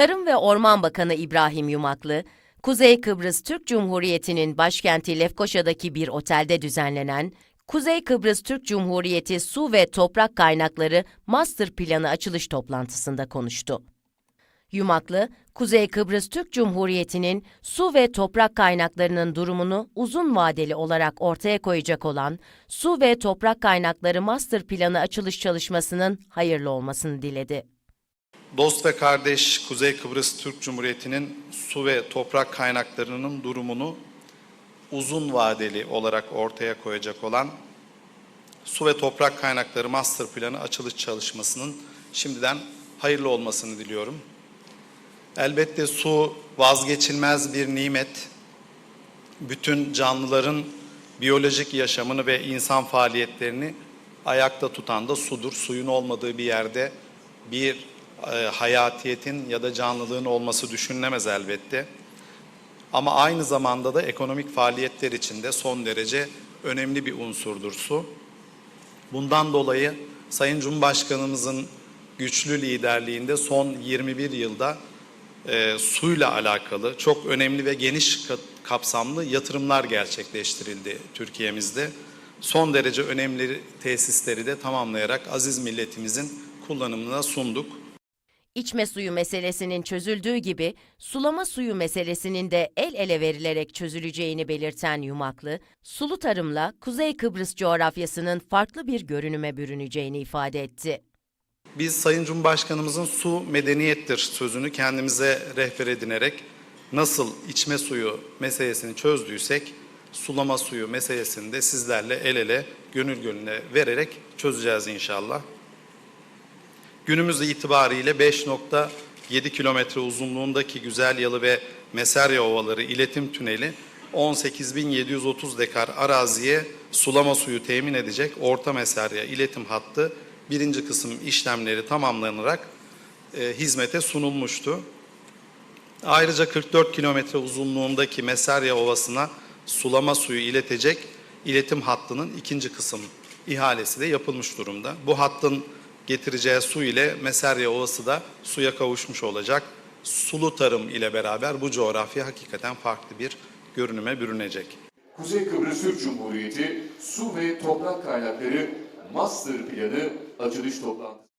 Tarım ve Orman Bakanı İbrahim Yumaklı, Kuzey Kıbrıs Türk Cumhuriyeti'nin başkenti Lefkoşa'daki bir otelde düzenlenen Kuzey Kıbrıs Türk Cumhuriyeti Su ve Toprak Kaynakları Master Planı açılış toplantısında konuştu. Yumaklı, Kuzey Kıbrıs Türk Cumhuriyeti'nin su ve toprak kaynaklarının durumunu uzun vadeli olarak ortaya koyacak olan Su ve Toprak Kaynakları Master Planı açılış çalışmasının hayırlı olmasını diledi. Dost ve kardeş Kuzey Kıbrıs Türk Cumhuriyeti'nin su ve toprak kaynaklarının durumunu uzun vadeli olarak ortaya koyacak olan Su ve Toprak Kaynakları Master Planı açılış çalışmasının şimdiden hayırlı olmasını diliyorum. Elbette su vazgeçilmez bir nimet. Bütün canlıların biyolojik yaşamını ve insan faaliyetlerini ayakta tutan da sudur. Suyun olmadığı bir yerde bir e, hayatiyetin ya da canlılığın olması düşünülemez elbette. Ama aynı zamanda da ekonomik faaliyetler için de son derece önemli bir unsurdur su. Bundan dolayı Sayın Cumhurbaşkanımızın güçlü liderliğinde son 21 yılda e, suyla alakalı çok önemli ve geniş ka- kapsamlı yatırımlar gerçekleştirildi Türkiye'mizde. Son derece önemli tesisleri de tamamlayarak aziz milletimizin kullanımına sunduk. İçme suyu meselesinin çözüldüğü gibi sulama suyu meselesinin de el ele verilerek çözüleceğini belirten Yumaklı, sulu tarımla Kuzey Kıbrıs coğrafyasının farklı bir görünüme bürüneceğini ifade etti. Biz Sayın Cumhurbaşkanımızın su medeniyettir sözünü kendimize rehber edinerek nasıl içme suyu meselesini çözdüysek sulama suyu meselesini de sizlerle el ele gönül gönüle vererek çözeceğiz inşallah. Günümüz itibariyle 5.7 kilometre uzunluğundaki Güzel Yalı ve Meserya Ovaları iletim tüneli 18.730 dekar araziye sulama suyu temin edecek Orta Meserya iletim hattı birinci kısım işlemleri tamamlanarak e, hizmete sunulmuştu. Ayrıca 44 kilometre uzunluğundaki Meserya Ovası'na sulama suyu iletecek iletim hattının ikinci kısım ihalesi de yapılmış durumda. Bu hattın getireceği su ile Meserya Ovası da suya kavuşmuş olacak. Sulu tarım ile beraber bu coğrafya hakikaten farklı bir görünüme bürünecek. Kuzey Kıbrıs Türk Cumhuriyeti Su ve Toprak Kaynakları Master Planı açılış toplantısı.